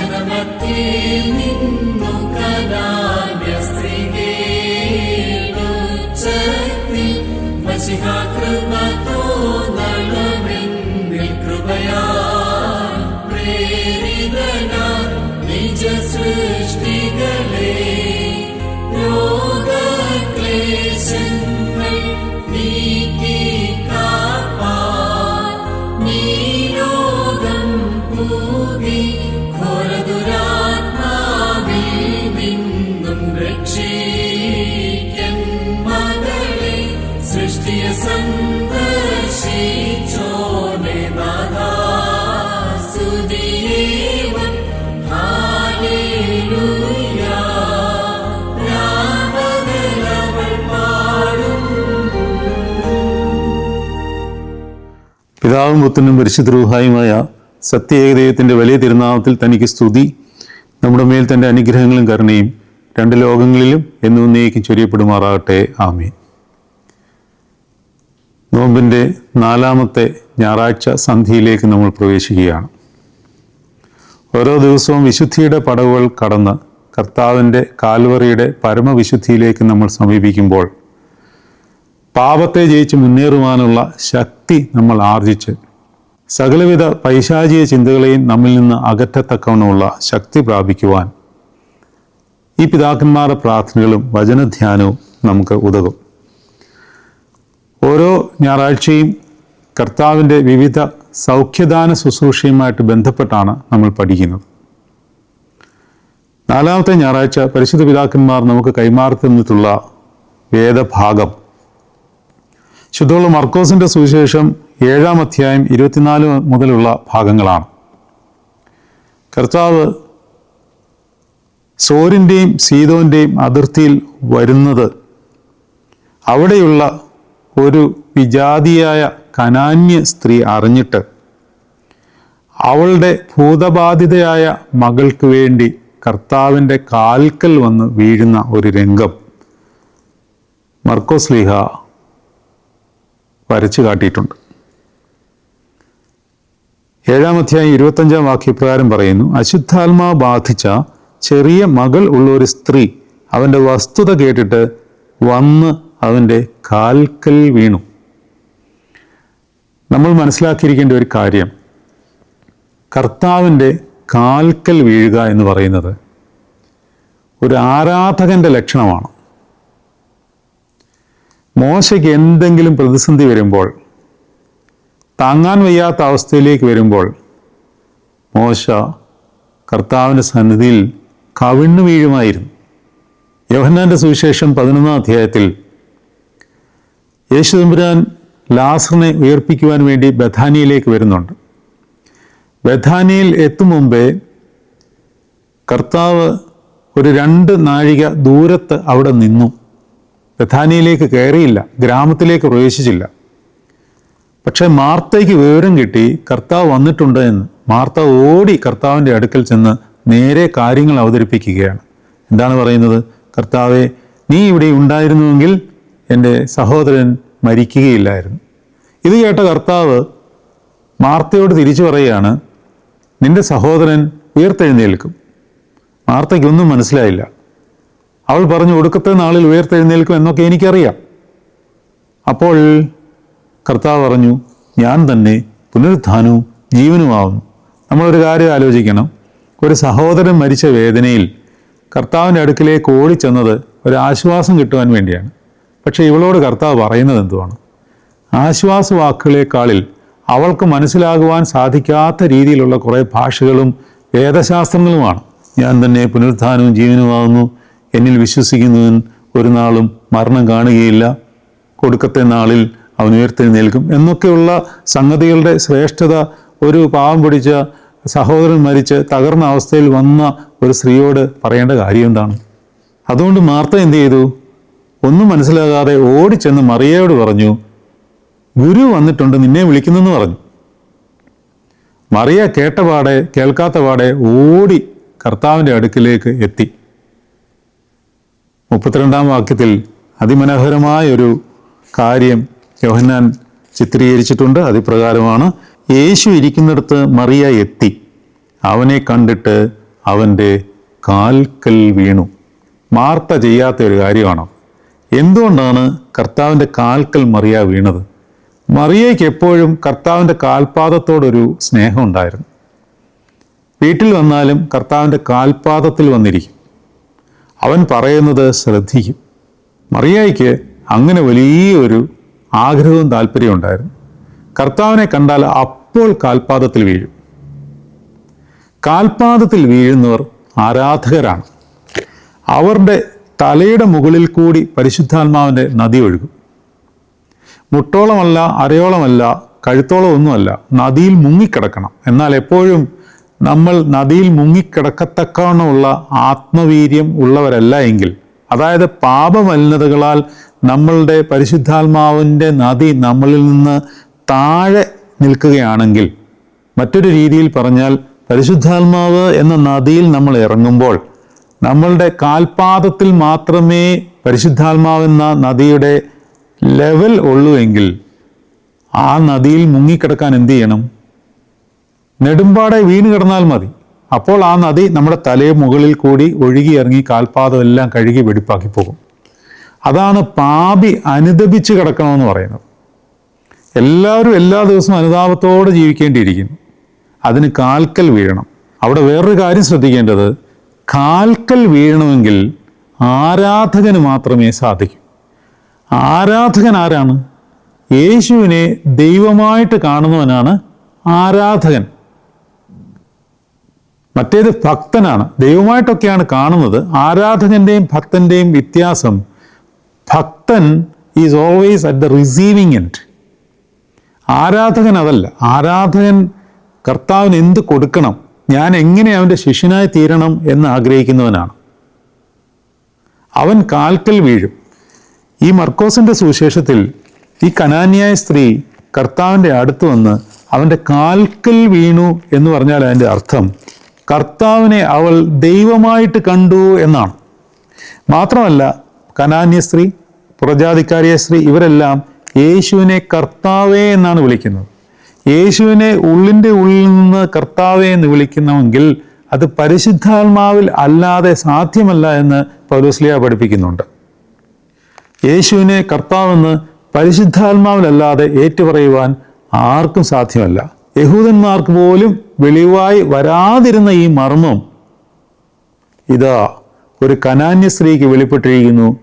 ജനമത്തിൽ നിന്നു കനാന്യ സ്ത്രീകേടുച്ചത്തി മസിഹാ കൃപ തോന്നണമെന്നിൽ കൃപയാ. പ്രേരിതന നിജ സൃഷ്ടികളെ രോഗക്ലേശങ്ങൾ പിതാവും പുത്രനും പരിശുദ്ധരൂഹായുമായ സത്യേകദൈവത്തിന്റെ വലിയ തിരുനാമത്തിൽ തനിക്ക് സ്തുതി. നമ്മുടെ മേൽ തന്റെ അനുഗ്രഹങ്ങളും കരുണയും രണ്ട് ലോകങ്ങളിലും എന്നും നീക്കി ചൊരിയപ്പെടുമാറാകട്ടെ. ആമേ നോമ്പിന്റെ നാലാമത്തെ ഞായറാഴ്ച സന്ധിയിലേക്ക് നമ്മൾ പ്രവേശിക്കുകയാണ്. ഓരോ ദിവസവും വിശുദ്ധിയുടെ പടവുകൾ കടന്ന് കർത്താവിന്റെ കാൽവറിയുടെ പരമവിശുദ്ധിയിലേക്ക് നമ്മൾ സമീപിക്കുമ്പോൾ പാപത്തെ ജയിച്ച് മുന്നേറുവാനുള്ള ശക്തി നമ്മൾ ആർജിച്ച് സകലവിധ പൈശാചിക ചിന്തകളെയും നമ്മിൽ നിന്ന് അകറ്റത്തക്കവണ്ണമുള്ള ശക്തി പ്രാപിക്കുവാൻ ഈ പിതാക്കന്മാരുടെ പ്രാർത്ഥനകളും വചനധ്യാനവും നമുക്ക് ഉതകും. ഓരോ ഞായറാഴ്ചയും കർത്താവിന്റെ വിവിധ സൗഖ്യദാന ശുശ്രൂഷയുമായിട്ട് ബന്ധപ്പെട്ടാണ് നമ്മൾ പഠിക്കുന്നത്. നാലാമത്തെ ഞായറാഴ്ച പരിശുദ്ധ പിതാക്കന്മാർ നമുക്ക് കൈമാറി തന്നിട്ടുള്ള വേദഭാഗം. ശുദ്ധമുള്ള മർക്കോസിന്റെ സുവിശേഷം ഏഴാം അധ്യായം ഇരുപത്തിനാല് മുതലുള്ള ഭാഗങ്ങളാണ്. കർത്താവ് സോരിന്റെയും സീതോന്റെയും അതിർത്തിയിൽ വരുന്നത് അവിടെയുള്ള ഒരു വിജാതിയായ കനാന്യ സ്ത്രീ അറിഞ്ഞിട്ട് അവളുടെ ഭൂതബാധിതയായ മകൾക്ക് വേണ്ടി കർത്താവിന്റെ കാൽക്കൽ വന്ന് വീഴുന്ന ഒരു രംഗം മർക്കോസ്ലിഹ വരച്ചു കാട്ടിയിട്ടുണ്ട്. ഏഴാം അധ്യായം ഇരുപത്തഞ്ചാം വാക്യപ്രകാരം പറയുന്നു അശുദ്ധാത്മാ ബാധിച്ച ചെറിയ മകൾ ഉള്ള ഒരു സ്ത്രീ അവന്റെ വസ്തുത കേട്ടിട്ട് വന്ന് അവന്റെ കാൽക്കൽ വീണു. നമ്മൾ മനസ്സിലാക്കിയിരിക്കേണ്ട ഒരു കാര്യം കർത്താവിന്റെ കാൽക്കൽ വീഴുക എന്ന് പറയുന്നത് ഒരു ആരാധകന്റെ ലക്ഷണമാണ്. മോശയ്ക്ക് എന്തെങ്കിലും പ്രതിസന്ധി വരുമ്പോൾ താങ്ങാൻ വയ്യാത്ത അവസ്ഥയിലേക്ക് വരുമ്പോൾ മോശ കർത്താവിന്റെ സന്നിധിയിൽ കവിണ്ണു വീഴുമായിരുന്നു. യോഹന്നാന്റെ സുവിശേഷം പതിനൊന്നാം അധ്യായത്തിൽ യേശുദമ്പുരാൻ ലാസറിനെ ഉയർപ്പിക്കുവാൻ വേണ്ടി ബഥാനിയിലേക്ക് വരുന്നുണ്ട്. ബഥാനിയിൽ എത്തും മുമ്പേ കർത്താവ് ഒരു രണ്ട് നാഴിക ദൂരത്ത് അവിടെ നിന്നു. ബഥാനിയിലേക്ക് കയറിയില്ല ഗ്രാമത്തിലേക്ക് പ്രവേശിച്ചില്ല. പക്ഷെ മാർത്തയ്ക്ക് വിവരം കിട്ടി കർത്താവ് വന്നിട്ടുണ്ട് എന്ന്. മാർത്ത ഓടി കർത്താവിന്റെ അടുക്കൽ ചെന്ന് നേരെ കാര്യങ്ങൾ അവതരിപ്പിക്കുകയാണ്. എന്താണ് പറയുന്നത്? കർത്താവെ നീ ഇവിടെ ഉണ്ടായിരുന്നുവെങ്കിൽ എന്റെ സഹോദരൻ മരിക്കുകയില്ലായിരുന്നു. ഇത് കേട്ട കർത്താവ് മാർത്തയോട് തിരിച്ചു പറയുകയാണ് നിന്റെ സഹോദരൻ ഉയർത്തെഴുന്നേൽക്കും. മാർത്തയ്ക്കൊന്നും മനസ്സിലായില്ല. അവൾ പറഞ്ഞു ഒടുക്കത്തെ നാളിൽ ഉയർത്തെഴുന്നേൽക്കും എന്നൊക്കെ എനിക്കറിയാം. അപ്പോൾ കർത്താവ് പറഞ്ഞു ഞാൻ തന്നെ പുനരുത്ഥാനവും ജീവനുമാവുന്നു. നമ്മളൊരു കാര്യം ആലോചിക്കണം. ഒരു സഹോദരൻ മരിച്ച വേദനയിൽ കർത്താവിന്റെ അടുക്കിലേക്ക് ഓടിച്ചെന്നത് ഒരു ആശ്വാസം കിട്ടുവാൻ വേണ്ടിയാണ്. പക്ഷേ ഇവളോട് കർത്താവ് പറയുന്നത് എന്തുവാണ്? ആശ്വാസ വാക്കുകളെക്കാളിൽ അവൾക്ക് മനസ്സിലാകുവാൻ സാധിക്കാത്ത രീതിയിലുള്ള കുറേ ഭാഷകളും വേദശാസ്ത്രങ്ങളുമാണ്. ഞാൻ തന്നെ പുനരുത്ഥാനവും ജീവനുമാകുന്നു എന്നിൽ വിശ്വസിക്കുന്നവൻ ഒരു നാളും മരണം കാണുകയില്ല. കൊടുക്കത്തെ നാളിൽ അവൻ ഉയർത്തെഴുന്നേൽക്കും എന്നൊക്കെയുള്ള സംഗതികളുടെ ശ്രേഷ്ഠത ഒരു പാവം പിടിച്ച സഹോദരൻ മരിച്ച് തകർന്ന അവസ്ഥയിൽ വന്ന ഒരു സ്ത്രീയോട് പറയേണ്ട കാര്യം എന്താണ്? അതുകൊണ്ട് മാർത്ത എന്ത് ചെയ്തു? ഒന്നും മനസ്സിലാകാതെ ഓടിച്ചെന്ന് മറിയയോട് പറഞ്ഞു ഗുരു വന്നിട്ടുണ്ട് നിന്നെ വിളിക്കുന്നെന്ന് പറഞ്ഞു. മറിയ കേട്ടപാടെ കേൾക്കാത്ത പാടെ ഓടി കർത്താവിന്റെ അടുക്കിലേക്ക് എത്തി. മുപ്പത്തിരണ്ടാം വാക്യത്തിൽ അതിമനോഹരമായ ഒരു കാര്യം യോഹന്നാൻ ചിത്രീകരിച്ചിട്ടുണ്ട്. അതിപ്രകാരമാണ് യേശു ഇരിക്കുന്നിടത്ത് മറിയ എത്തി. അവനെ കണ്ടിട്ട് അവന്റെ കാൽക്കൽ വീണു. മാർത്ത ചെയ്യാത്ത ഒരു കാര്യമാണ്? എന്തുകൊണ്ടാണ് കർത്താവിന്റെ കാൽക്കൽ മറിയ വീണത്? മറിയയ്ക്ക് എപ്പോഴും കർത്താവിന്റെ കാൽപാദത്തോടൊരു സ്നേഹം ഉണ്ടായിരുന്നു. വീട്ടിൽ വന്നാലും കർത്താവിന്റെ കാൽപാദത്തിൽ വന്നിരിക്കും. അവൻ പറയുന്നത് ശ്രദ്ധിക്കും. മറിയായിക്ക് അങ്ങനെ വലിയൊരു ആഗ്രഹവും താല്പര്യവും ഉണ്ടായിരുന്നു. കർത്താവിനെ കണ്ടാൽ അപ്പോൾ കാൽപാദത്തിൽ വീഴും. കാൽപാദത്തിൽ വീഴുന്നവർ ആരാധകരാണ്. അവരുടെ തലയുടെ മുകളിൽ കൂടി പരിശുദ്ധാത്മാവിന്റെ നദി ഒഴുകും. മുട്ടോളമല്ല അരയോളമല്ല കഴുത്തോളം ഒന്നുമല്ല നദിയിൽ മുങ്ങിക്കിടക്കണം. എന്നാൽ എപ്പോഴും നമ്മൾ നദിയിൽ മുങ്ങിക്കിടക്കത്തക്കവണ്ണമുള്ള ആത്മവീര്യം ഉള്ളവരല്ല എങ്കിൽ അതായത് പാപമലിനതകളാൽ നമ്മളുടെ പരിശുദ്ധാത്മാവിന്റെ നദി നമ്മളിൽ നിന്ന് താഴെ നിൽക്കുകയാണെങ്കിൽ മറ്റൊരു രീതിയിൽ പറഞ്ഞാൽ പരിശുദ്ധാത്മാവ് എന്ന നദിയിൽ നമ്മൾ ഇറങ്ങുമ്പോൾ നമ്മളുടെ കാൽപാദത്തിൽ മാത്രമേ പരിശുദ്ധാത്മാവ് എന്ന നദിയുടെ ലെവൽ ഉള്ളൂ എങ്കിൽ ആ നദിയിൽ മുങ്ങിക്കിടക്കാൻ എന്ത് ചെയ്യണം? നെടുമ്പാടെ വീണ് കിടന്നാൽ മതി. അപ്പോൾ ആ നദി നമ്മുടെ തലയെ മുകളിൽ കൂടി ഒഴുകി ഇറങ്ങി കാൽപാദം എല്ലാം കഴുകി വെടിപ്പാക്കി പോകും. അതാണ് പാപി അനുദപിച്ച് കിടക്കണമെന്ന് പറയുന്നത്. എല്ലാവരും എല്ലാ ദിവസവും അനുതാപത്തോടെ ജീവിക്കേണ്ടിയിരിക്കുന്നു. അതിന് കാൽക്കൽ വീഴണം. അവിടെ വേറൊരു കാര്യം ശ്രദ്ധിക്കേണ്ടത് കാൽക്കൽ വീഴണമെങ്കിൽ ആരാധകന് മാത്രമേ സാധിക്കൂ. ആരാധകൻ ആരാണ്? യേശുവിനെ ദൈവമായിട്ട് കാണുന്നവനാണ് ആരാധകൻ. മറ്റേത് ഭക്തനാണ്. ദൈവമായിട്ടൊക്കെയാണ് കാണുന്നത്. ആരാധകന്റെയും ഭക്തന്റെയും വ്യത്യാസം ഭക്തൻ is always at the receiving end ആരാധകൻ അതല്ല. ആരാധകൻ കർത്താവിന് എന്ത് കൊടുക്കണം? ഞാൻ എങ്ങനെ അവന്റെ ശിഷ്യനായി തീരണം എന്ന് ആഗ്രഹിക്കുന്നവനാണ്. അവൻ കാൽക്കൽ വീഴും. ഈ മർക്കോസിന്റെ സുവിശേഷത്തിൽ ഈ കനാന്യായ സ്ത്രീ കർത്താവിന്റെ അടുത്ത് വന്ന് അവന്റെ കാൽക്കൽ വീണു എന്ന് പറഞ്ഞാൽ അതിന്റെ അർത്ഥം കർത്താവിനെ അവൾ ദൈവമായിട്ട് കണ്ടു എന്നാണ്. മാത്രമല്ല കനാന്യ സ്ത്രീ പുറജാതിക്കാരിയ സ്ത്രീ ഇവരെല്ലാം യേശുവിനെ കർത്താവേ എന്നാണ് വിളിക്കുന്നത്. യേശുവിനെ ഉള്ളിന്റെ ഉള്ളിൽ നിന്ന് കർത്താവേ എന്ന് വിളിക്കുന്നുവെങ്കിൽ അത് പരിശുദ്ധാത്മാവിൽ അല്ലാതെ സാധ്യമല്ല എന്ന് പൗലോസ്ലിയ പഠിപ്പിക്കുന്നുണ്ട്. യേശുവിനെ കർത്താവെന്ന് പരിശുദ്ധാത്മാവിലല്ലാതെ ഏറ്റുപറയുവാൻ ആർക്കും സാധ്യമല്ല. യഹൂദന്മാർക്ക് പോലും വെളിവായി വരാതിരുന്ന ഈ മർമ്മം ഇതാ ഒരു കനാന്യ സ്ത്രീക്ക് വെളിപ്പെട്ടിരിക്കുന്നു.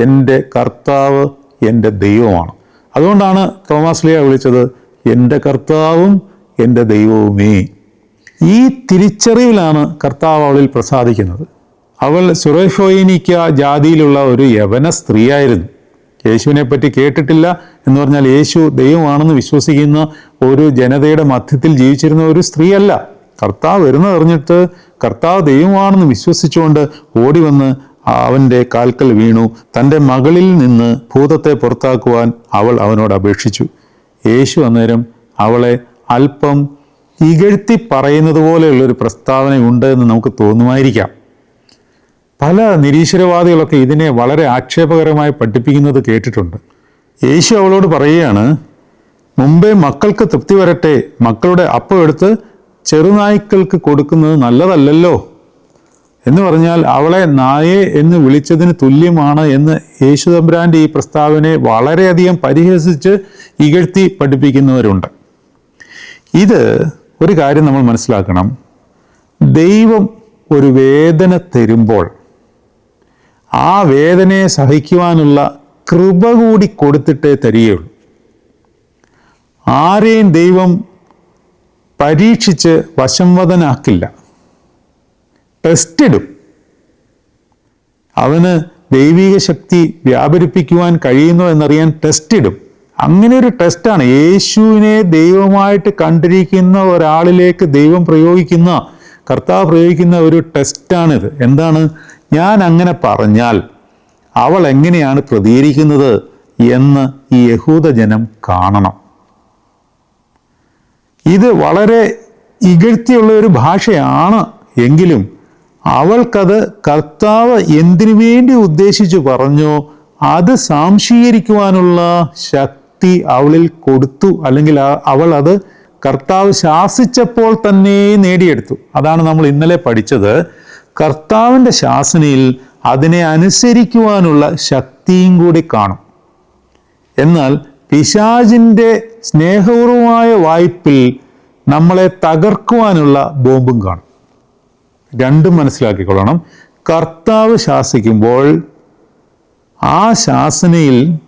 എന്റെ കർത്താവ് എന്റെ ദൈവമാണ്. അതുകൊണ്ടാണ് തോമാസ്ലിയ വിളിച്ചത് എന്റെ കർത്താവും എന്റെ ദൈവവുമേ. ഈ തിരിച്ചറിവിലാണ് കർത്താവ് അവളിൽ പ്രസാദിക്കുന്നത്. അവൾ സുറേഫോയിനിക്ക ജാതിയിലുള്ള ഒരു യവന സ്ത്രീയായിരുന്നു. യേശുവിനെ പറ്റി കേട്ടിട്ടില്ല എന്ന് പറഞ്ഞാൽ യേശു ദൈവമാണെന്ന് വിശ്വസിക്കുന്ന ഒരു ജനതയുടെ മധ്യത്തിൽ ജീവിച്ചിരുന്ന ഒരു സ്ത്രീയല്ല. കർത്താവ് വരുന്നതറിഞ്ഞിട്ട് കർത്താവ് ദൈവമാണെന്ന് വിശ്വസിച്ചുകൊണ്ട് ഓടി വന്ന് അവന്റെ കാൽക്കൽ വീണു. തന്റെ മകളിൽ നിന്ന് ഭൂതത്തെ പുറത്താക്കുവാൻ അവൾ അവനോട് അപേക്ഷിച്ചു. യേശു അന്നേരം അവളെ അല്പം ഇകഴ്ത്തി പറയുന്നത് പോലെയുള്ളൊരു പ്രസ്താവനയുണ്ട് എന്ന് നമുക്ക് തോന്നുമായിരിക്കാം. പല നിരീശ്വരവാദികളൊക്കെ ഇതിനെ വളരെ ആക്ഷേപകരമായി പഠിപ്പിക്കുന്നത് കേട്ടിട്ടുണ്ട്. യേശു അവളോട് പറയുകയാണ് മുമ്പേ മക്കൾക്ക് തൃപ്തി വരട്ടെ. മക്കളുടെ അപ്പം എടുത്ത് ചെറുനായ്ക്കൾക്ക് കൊടുക്കുന്നത് നല്ലതല്ലല്ലോ. എന്ന് പറഞ്ഞാൽ അവളെ നായെ എന്ന് വിളിച്ചതിന് തുല്യമാണ് എന്ന് യേശു യേശുദമ്പുരാന്റെ ഈ പ്രസ്താവനയെ വളരെയധികം പരിഹസിച്ച് ഇകഴ്ത്തി പഠിപ്പിക്കുന്നവരുണ്ട്. ഇത് ഒരു കാര്യം നമ്മൾ മനസ്സിലാക്കണം. ദൈവം ഒരു വേദന തരുമ്പോൾ ആ വേദനയെ സഹിക്കുവാനുള്ള കൃപ കൂടി കൊടുത്തിട്ടേ തരികയുള്ളൂ. ആരെയും ദൈവം പരീക്ഷിച്ച് വശംവദനാക്കില്ല. ടെസ്റ്റ് ഇടും. അവന് ദൈവിക ശക്തി വ്യാപരിപ്പിക്കുവാൻ കഴിയുന്നോ എന്നറിയാൻ ടെസ്റ്റ് ഇടും. അങ്ങനെ ഒരു ടെസ്റ്റാണ് യേശുവിനെ ദൈവമായിട്ട് കണ്ടിരിക്കുന്ന ഒരാളിലേക്ക് ദൈവം പ്രയോഗിക്കുന്ന കർത്താവ് പ്രയോഗിക്കുന്ന ഒരു ടെസ്റ്റാണിത് എന്താണ്? ഞാൻ അങ്ങനെ പറഞ്ഞാൽ അവൾ എങ്ങനെയാണ് പ്രതികരിക്കുന്നത് എന്ന് ഈ യഹൂദജനം കാണണം. ഇത് വളരെ ഇകഴ്ത്തിയുള്ള ഒരു ഭാഷയാണ് എങ്കിലും അവൾക്കത് കർത്താവ് എന്തിനു വേണ്ടി ഉദ്ദേശിച്ചു പറഞ്ഞോ അത് സാംശീകരിക്കുവാനുള്ള ശക്തി അവളിൽ കൊടുത്തു. അല്ലെങ്കിൽ അവൾ അത് കർത്താവ് ശാസിച്ചപ്പോൾ തന്നെ നേടിയെടുത്തു. അതാണ് നമ്മൾ ഇന്നലെ പഠിച്ചത്. കർത്താവിന്റെ ശാസനയിൽ അതിനെ അനുസരിക്കുവാനുള്ള ശക്തിയും കൂടി കാണും. എന്നാൽ പിശാജിന്റെ സ്നേഹപൂർവമായ വായ്പിൽ നമ്മളെ തകർക്കുവാനുള്ള ബോംബും കാണും. രണ്ടും മനസ്സിലാക്കിക്കൊള്ളണം. കർത്താവ് ശാസിക്കുമ്പോൾ ആ ശാസനയിൽ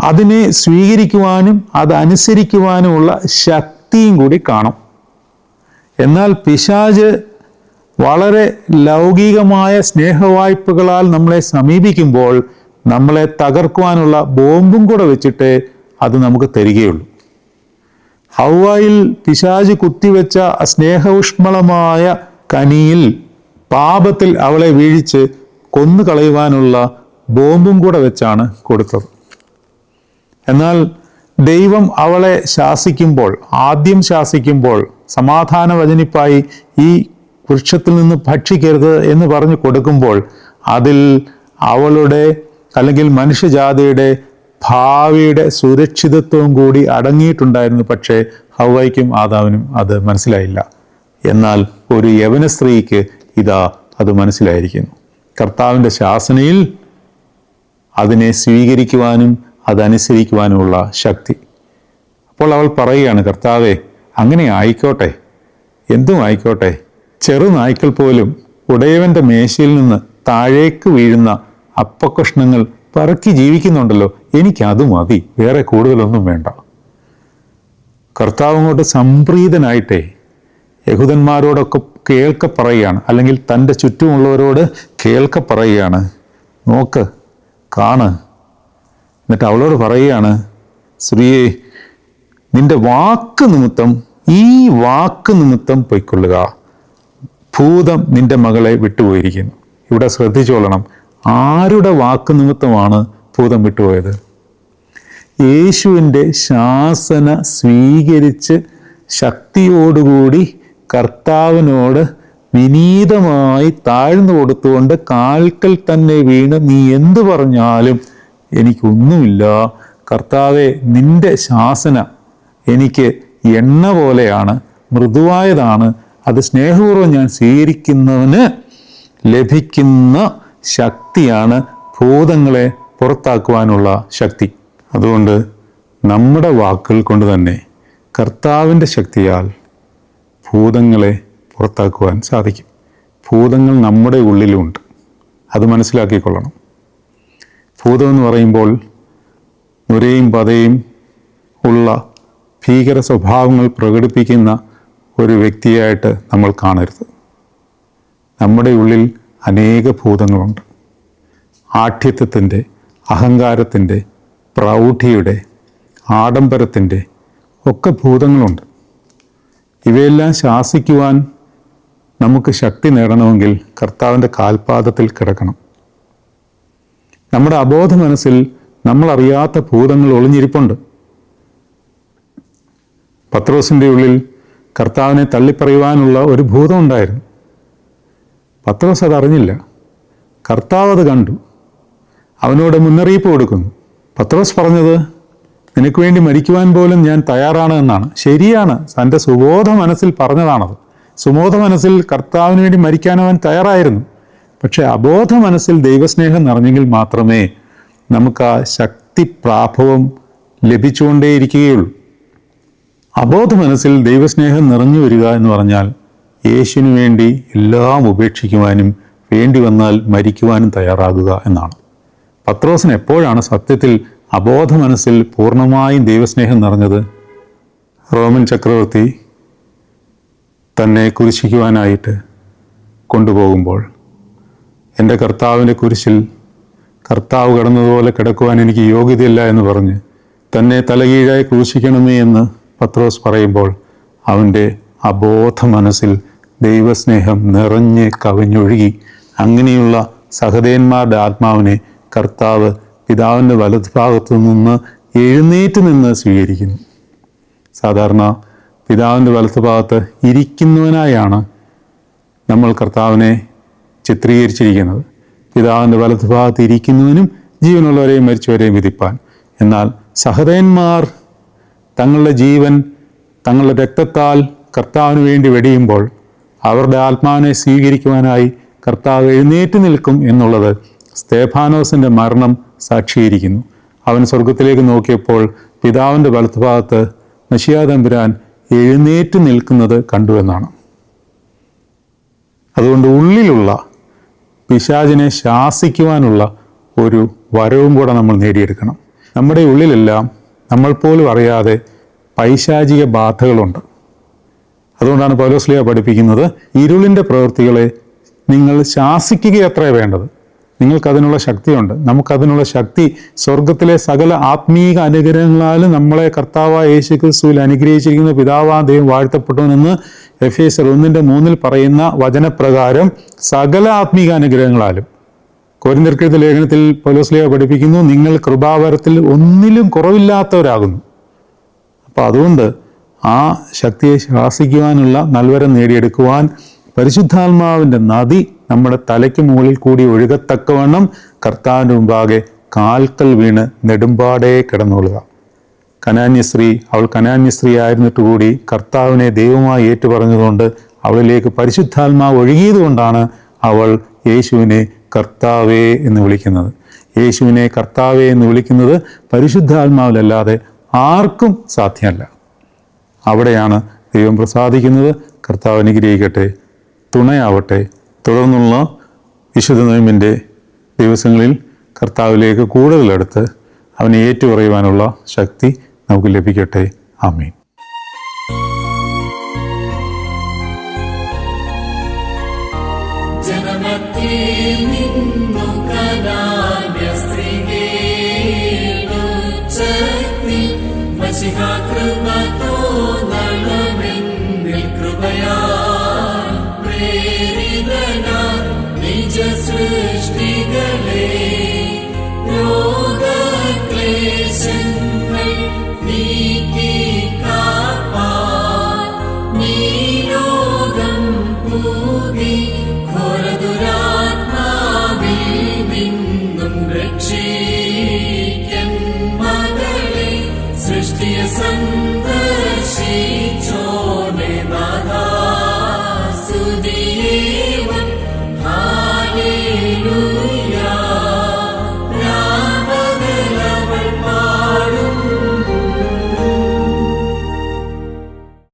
അതിനെ സ്വീകരിക്കുവാനും അതനുസരിക്കുവാനുമുള്ള ശക്തിയും കൂടി കാണും. എന്നാൽ പിശാജ് വളരെ ലൗകികമായ സ്നേഹവായ്പകളാൽ നമ്മളെ സമീപിക്കുമ്പോൾ നമ്മളെ തകർക്കുവാനുള്ള ബോംബും കൂടെ വെച്ചിട്ട് അത് നമുക്ക് തരികയുള്ളൂ. ഹൗവായിൽ പിശാജ് കുത്തിവെച്ച സ്നേഹ സ്നേഹൗഷ്മളമായ കനിയിൽ പാപത്തിൽ അവളെ വീഴിച്ച് കൊന്നു കളയുവാനുള്ള ബോംബും കൂടെ വെച്ചാണ് കൊടുത്തത്. എന്നാൽ ദൈവം അവളെ ശാസിക്കുമ്പോൾ ആദ്യം ശാസിക്കുമ്പോൾ സമാധാന വചനിപ്പായി ഈ വൃക്ഷത്തിൽ നിന്ന് ഭക്ഷിക്കരുത് എന്ന് പറഞ്ഞു കൊടുക്കുമ്പോൾ അതിൽ അവളുടെ അല്ലെങ്കിൽ മനുഷ്യജാതിയുടെ ഭാവിയുടെ സുരക്ഷിതത്വവും കൂടി അടങ്ങിയിട്ടുണ്ടായിരുന്നു. പക്ഷേ ഹൗവയ്ക്കും ആദാവിനും അത് മനസ്സിലായില്ല. എന്നാൽ ഒരു യവന സ്ത്രീക്ക് ഇതാ അത് മനസ്സിലായിരിക്കുന്നു. കർത്താവിന്റെ ശാസനയിൽ അതിനെ സ്വീകരിക്കുവാനും അതനുസരിക്കുവാനുമുള്ള ശക്തി. അപ്പോൾ അവൾ പറയുകയാണ് കർത്താവെ അങ്ങനെ ആയിക്കോട്ടെ. എന്തും ആയിക്കോട്ടെ. ചെറു നായ്ക്കൾ പോലും ഉടയവന്റെ മേശയിൽ നിന്ന് താഴേക്ക് വീഴുന്ന അപ്പക്കഷ്ണങ്ങൾ പറക്കി ജീവിക്കുന്നുണ്ടല്ലോ. എനിക്കത് മതി. വേറെ കൂടുതലൊന്നും വേണ്ട. കർത്താവ് അങ്ങോട്ട് സംപ്രീതനായിട്ടേ യഹൂദന്മാരോടൊക്കെ കേൾക്ക പറയുകയാണ് അല്ലെങ്കിൽ തന്റെ ചുറ്റുമുള്ളവരോട് കേൾക്ക പറയുകയാണ് നോക്ക് കാണ്. എന്നിട്ട് അവളോട് പറയുകയാണ് സ്ത്രീയെ നിന്റെ വാക്ക് നിമിത്തം ഈ വാക്ക് നിമിത്തം പൊയ്ക്കൊള്ളുക. ഭൂതം നിന്റെ മകളെ വിട്ടുപോയിരിക്കുന്നു. ഇവിടെ ശ്രദ്ധിച്ചോളണം ആരുടെ വാക്ക് നിമിത്തമാണ് ഭൂതം വിട്ടുപോയത്? യേശുവിന്റെ ശാസന സ്വീകരിച്ച് ശക്തിയോടുകൂടി കർത്താവിനോട് വിനീതമായി താഴ്ന്നു കൊടുത്തുകൊണ്ട് കാൽക്കൽ തന്നെ വീണ് നീ എന്തു പറഞ്ഞാലും എനിക്കൊന്നുമില്ല. കർത്താവെ നിന്റെ ശാസന എനിക്ക് എണ്ണ പോലെയാണ് മൃദുവായതാണ്. അത് സ്നേഹപൂർവം ഞാൻ സ്വീകരിക്കുന്നവന് ലഭിക്കുന്ന ശക്തിയാണ് ഭൂതങ്ങളെ പുറത്താക്കുവാനുള്ള ശക്തി. അതുകൊണ്ട് നമ്മുടെ വാക്കുകൾ കൊണ്ട് തന്നെ കർത്താവിന്റെ ശക്തിയാൽ ഭൂതങ്ങളെ പുറത്താക്കുവാൻ സാധിക്കും. ഭൂതങ്ങൾ നമ്മുടെ ഉള്ളിലുമുണ്ട് അത് മനസ്സിലാക്കിക്കൊള്ളണം. ഭൂതം എന്ന് പറയുമ്പോൾ നുരയും പതയും ഉള്ള ഭീകര സ്വഭാവങ്ങൾ പ്രകടിപ്പിക്കുന്ന ഒരു വ്യക്തിയായിട്ട് നമ്മൾ കാണരുത്. നമ്മുടെ ഉള്ളിൽ അനേക ഭൂതങ്ങളുണ്ട്. ആഠ്യത്വത്തിന്റെ അഹങ്കാരത്തിന്റെ പ്രൗഢിയുടെ ആഡംബരത്തിന്റെ ഒക്കെ ഭൂതങ്ങളുണ്ട്. ഇവയെല്ലാം ശാസിക്കുവാൻ നമുക്ക് ശക്തി നേടണമെങ്കിൽ കർത്താവിന്റെ കാൽപാദത്തിൽ കിടക്കണം. നമ്മുടെ അബോധ മനസ്സിൽ നമ്മളറിയാത്ത ഭൂതങ്ങൾ ഒളിഞ്ഞിരിപ്പുണ്ട്. പത്രോസിന്റെ ഉള്ളിൽ കർത്താവിനെ തള്ളിപ്പറയുവാനുള്ള ഒരു ഭൂതം ഉണ്ടായിരുന്നു. പത്രോസ് അത് അറിഞ്ഞില്ല കർത്താവ് അത് കണ്ടു. അവനോട് മുന്നറിയിപ്പ് കൊടുക്കുന്നു. പത്രോസ് പറഞ്ഞത് നിനക്ക് വേണ്ടി മരിക്കുവാൻ പോലും ഞാൻ തയ്യാറാണ് എന്നാണ്. ശരിയാണ്. തന്റെ സുബോധ മനസ്സിൽ പറഞ്ഞതാണത്. സുബോധ മനസ്സിൽ കർത്താവിന് വേണ്ടി മരിക്കാൻ അവൻ തയ്യാറായിരുന്നു. പക്ഷേ അബോധ മനസ്സിൽ ദൈവസ്നേഹം നിറഞ്ഞെങ്കിൽ മാത്രമേ നമുക്ക് ആ ശക്തി പ്രാഭവം ലഭിച്ചുകൊണ്ടേയിരിക്കുകയുള്ളൂ. അബോധ മനസ്സിൽ ദൈവസ്നേഹം നിറഞ്ഞു വരിക എന്ന് പറഞ്ഞാൽ യേശുവിന് വേണ്ടി എല്ലാം ഉപേക്ഷിക്കുവാനും വേണ്ടി വന്നാൽ മരിക്കുവാനും തയ്യാറാകുക എന്നാണ്. പത്രോസിന് എപ്പോഴാണ് സത്യത്തിൽ അബോധ മനസ്സിൽ പൂർണമായും ദൈവസ്നേഹം നിറഞ്ഞത് റോമൻ ചക്രവർത്തി തന്നെ കുരിശിക്കുവാനായിട്ട് കൊണ്ടുപോകുമ്പോൾ എന്റെ കർത്താവിന്റെ കുരിശിൽ കർത്താവ് കിടന്നതുപോലെ കിടക്കുവാൻ എനിക്ക് യോഗ്യതയില്ല എന്ന് പറഞ്ഞ് തന്നെ തലകീഴായി ക്രൂശിക്കണമേ എന്ന് പത്രോസ് പറയുമ്പോൾ അവന്റെ അബോധ മനസ്സിൽ ദൈവസ്നേഹം നിറഞ്ഞ് കവിഞ്ഞൊഴുകി. അങ്ങനെയുള്ള സഹദേന്മാരുടെ ആത്മാവിനെ കർത്താവ് പിതാവിന്റെ വലതുഭാഗത്തു നിന്ന് എഴുന്നേറ്റ് നിന്ന് സ്വീകരിക്കുന്നു. സാധാരണ പിതാവിന്റെ വലതുഭാഗത്ത് ഇരിക്കുന്നവനായാണ് നമ്മൾ കർത്താവിനെ ചിത്രീകരിച്ചിരിക്കുന്നത്. പിതാവിന്റെ വലതുഭാഗത്ത് ഇരിക്കുന്നവനും ജീവനുള്ളവരെയും മരിച്ചവരെയും വിധിപ്പാൻ. എന്നാൽ സഹതയന്മാർ തങ്ങളുടെ ജീവൻ തങ്ങളുടെ രക്തത്താൽ കർത്താവിന് വേണ്ടി വെടിയുമ്പോൾ അവരുടെ ആത്മാവിനെ സ്വീകരിക്കുവാനായി കർത്താവ് എഴുന്നേറ്റ് നിൽക്കും എന്നുള്ളത് സ്തേഫാനോസിന്റെ മരണം സാക്ഷീകരിക്കുന്നു അവൻ സ്വർഗത്തിലേക്ക് നോക്കിയപ്പോൾ പിതാവിന്റെ വലത്തുഭാഗത്ത് നശിയാതമ്പുരാൻ എഴുന്നേറ്റ് നിൽക്കുന്നത് കണ്ടുവെന്നാണ് അതുകൊണ്ട് ഉള്ളിലുള്ള പിശാചിനെ ശാസിക്കുവാനുള്ള ഒരു വരവും കൂടെ നമ്മൾ നേടിയെടുക്കണം. നമ്മുടെ ഉള്ളിലെല്ലാം നമ്മൾ പോലും അറിയാതെ പൈശാചിക ബാധകളുണ്ട്. അതുകൊണ്ടാണ് പൗലോസ്ലിയ പഠിപ്പിക്കുന്നത് ഇരുളിന്റെ പ്രവൃത്തികളെ നിങ്ങൾ ശാസിക്കുകയത്രേ വേണ്ടത്. നിങ്ങൾക്കതിനുള്ള ശക്തിയുണ്ട്. നമുക്കതിനുള്ള ശക്തി സ്വർഗത്തിലെ സകല ആത്മീക അനുഗ്രഹങ്ങളാലും നമ്മളെ കർത്താവായ യേശു ക്രിസ്തുവിൽ അനുഗ്രഹിച്ചിരിക്കുന്ന പിതാവാ ദൈവം വാഴ്ത്തപ്പെട്ടുവെന്ന് എഫ് എസ് ഒന്നിന്റെ മൂന്നിൽ പറയുന്ന വചനപ്രകാരം സകല ആത്മീക അനുഗ്രഹങ്ങളാലും. കോരിന്തിർക്കെഴുത്ത ലേഖനത്തിൽ പൗലോസ്ലിയ പഠിപ്പിക്കുന്നു നിങ്ങൾ കൃപാവരത്തിൽ ഒന്നിലും കുറവില്ലാത്തവരാകുന്നു. അപ്പോൾ അതുകൊണ്ട് ആ ശക്തിയെ ശാസിക്കുവാനുള്ള നൽവരം നേടിയെടുക്കുവാൻ പരിശുദ്ധാത്മാവിന്റെ നദി നമ്മുടെ തലയ്ക്ക് മുകളിൽ കൂടി ഒഴുകത്തക്കവണ്ണം കർത്താവിന്റെ മുമ്പാകെ കാൽക്കൽ വീണ് നെടുമ്പാടേ കിടന്നുകൊള്ളുക. കനാന്യശ്രീ അവൾ കനാന്യശ്രീ ആയിരുന്നിട്ട് കൂടി കർത്താവിനെ ദൈവമായി ഏറ്റുപറഞ്ഞതുകൊണ്ട് അവളിലേക്ക് പരിശുദ്ധാത്മാവ് ഒഴുകിയതുകൊണ്ടാണ് അവൾ യേശുവിനെ കർത്താവേ എന്ന് വിളിക്കുന്നത്. യേശുവിനെ കർത്താവേ എന്ന് വിളിക്കുന്നത് പരിശുദ്ധാത്മാവിലല്ലാതെ ആർക്കും സാധ്യമല്ല. അവിടെയാണ് ദൈവം പ്രസാദിക്കുന്നത്. കർത്താവ് അനുഗ്രഹിക്കട്ടെ. തുണയാവട്ടെ. തുടർന്നുള്ള വിശുദ്ധ നോയമ്പിന്റെ ദിവസങ്ങളിൽ കർത്താവിലേക്ക് കൂടുതലെടുത്ത് അവനെ ഏറ്റുപറയുവാനുള്ള ശക്തി നമുക്ക് ലഭിക്കട്ടെ. ആമീൻ. ജനമത്തിൽ നിന്നു